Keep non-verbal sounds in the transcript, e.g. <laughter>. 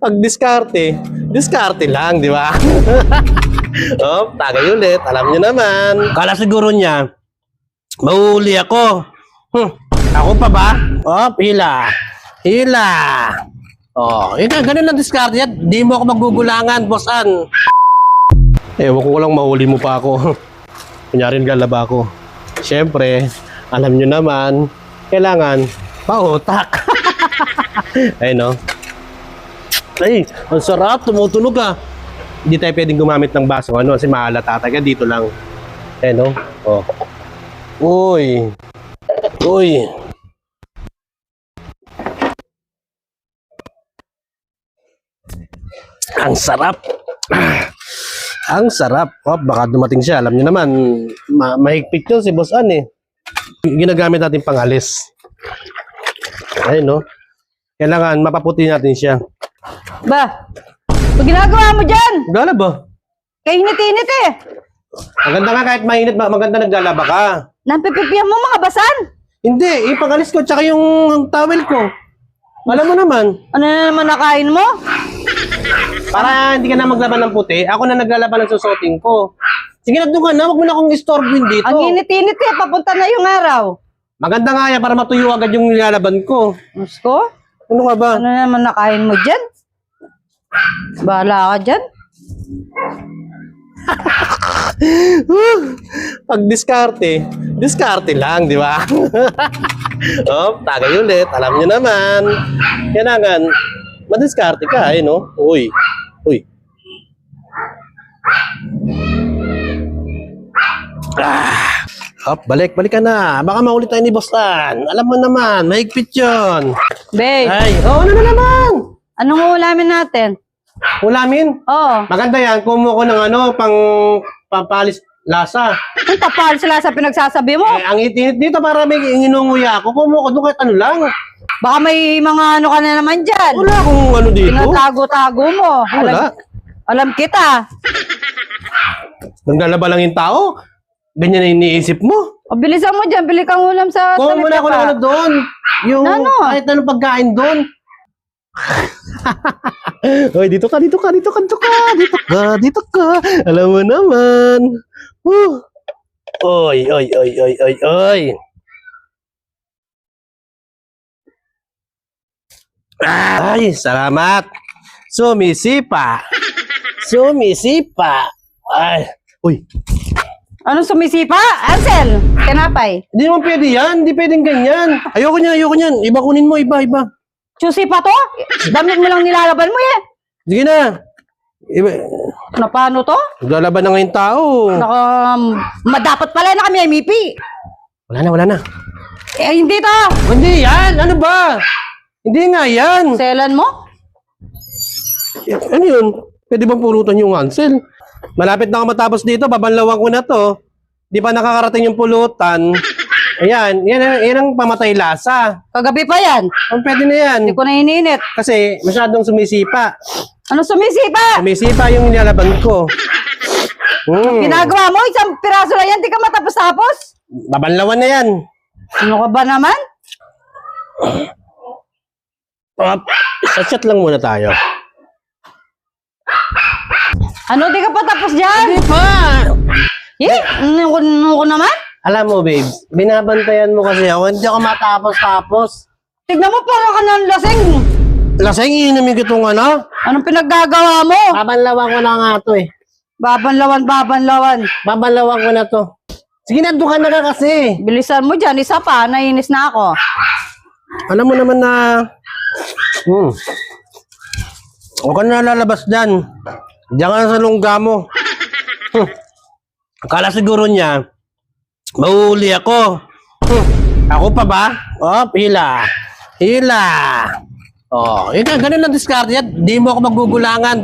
pag diskarte, diskarte lang, di ba? <laughs> oh, tagay ulit. Alam niyo naman. Kala siguro niya, mahuli ako. Hmm, ako pa ba? Oh, hila. Hila. Oh, yun nga, ganun lang diskarte yan. Di mo ako magugulangan, bossan. Ewan ko lang mahuli mo pa ako. <laughs> Kunyari galaba ako. Siyempre, alam nyo naman, kailangan pautak. <laughs> Ay no. Ay, ang sarap, tumutunog ah. Hindi tayo pwedeng gumamit ng baso ano kasi mahalata tayo dito lang. Eh no. Oh. Uy. Uy. Ang sarap. Ang sarap. Oh, baka dumating siya. Alam niyo naman, ma mahigpit yun si Boss An eh. Ginagamit natin pangalis. Ayun, no? Kailangan mapaputi natin siya. Ba, pag ginagawa mo dyan, Gala ba? kainit-init eh. Maganda nga kahit mainit, ma- maganda naglalaba ka. Napipipiyan mo mga basan. Hindi, yung pangalis ko, tsaka yung towel ko. Alam mo naman, Ano na naman nakain mo? para hindi ka na maglaban ng puti, ako na naglalaban ng susuting ko. Sige na doon ka na, huwag mo na akong istorbin dito. Ang init-init eh, papunta na yung araw. Maganda nga yan para matuyo agad yung nilalaban ko. Gusto? Ano ka ba? Ano na naman nakain mo dyan? Bahala ka dyan. <laughs> Pag diskarte, diskarte lang, di ba? <laughs> oh, tagay ulit. Alam niyo naman. Kailangan, madiskarte ka, eh, no? Uy. Uy. Ah. Hop, balik, balik ka na. Baka maulit tayo ni Bostan. Alam mo naman, mahigpit yun. Babe, Ay, oh, ano na naman? anong ulamin natin? Ulamin. Oo. Maganda yan, kumuha ko ng ano, pang pampalis lasa. Ang tapal sila sa pinagsasabi mo. Eh, ang itinit dito para may inunguya ako, kumuha ko doon kahit ano lang. Baka may mga ano ka na naman dyan. Wala akong ano dito. Tinatago-tago mo. Wala. Alam, alam kita. Naglalaba lang yung tao. Ganyan na iniisip mo. O, bilisan mo dyan. Bili kang ulam sa Kuha mo na ako ng ano doon. Yung Ano? kahit anong pagkain doon. <laughs> Hoy, dito ka, dito ka, dito ka, dito ka, dito ka, dito ka. Alam mo naman. Woo. Oy, oy, oy, oy, oy, oy. Ay, salamat. Sumisipa. <laughs> Sumisipa. Ay, uy, Anong sumisipa? Ansel, kanapay. Hindi naman pwede yan. Hindi pwedeng ganyan. Ayoko niyan, ayoko niyan. Iba kunin mo, iba, iba. Susipa to? Damit mo lang nilalaban mo eh. Sige na. Iba. Na paano to? Naglalaban na ngayon tao. Naka, madapat pala na kami MEP. Wala na, wala na. Eh, hindi to. Hindi yan. Ano ba? Hindi nga yan. Selan mo? Ano yun? Pwede bang pulutan yung Ansel? Malapit na ako matapos dito. Babanlawan ko na to. Di pa nakakarating yung pulutan. Ayan. Yan, ang- yan ang pamatay lasa. Kagabi pa yan. Oh, pwede na yan. Hindi ko na ininit. Kasi masyadong sumisipa. Ano sumisipa? Sumisipa yung nilalaban ko. Hmm. Ginagawa mo, isang piraso lang yan, di ka matapos-tapos. Babanlawan na yan. Ano ka ba naman? Up. Sa chat lang muna tayo. Ano, di ka pa tapos dyan? Di pa! Eh, ano ko, ano ko naman? Alam mo, babes, binabantayan mo kasi ako. Hindi ako matapos-tapos. Tignan mo, parang ka ng lasing. Lasing inumin ko itong ano. Anong pinaggagawa mo? Babanlawan ko na nga to eh. Babanlawan, babanlawan. Babanlawan ko na to. Sige na, ka na ka kasi. Bilisan mo dyan, isa pa, nainis na ako. Alam mo naman na... Hmm. Huwag ka na lalabas dyan. Diyan ka sa lungga mo. Hmm. Akala siguro niya, mahuli ako. Hmm. Ako pa ba? Oh, hila. Hila. Oh, yun nga, ganun lang diskarte yan. Di mo ako magugulangan.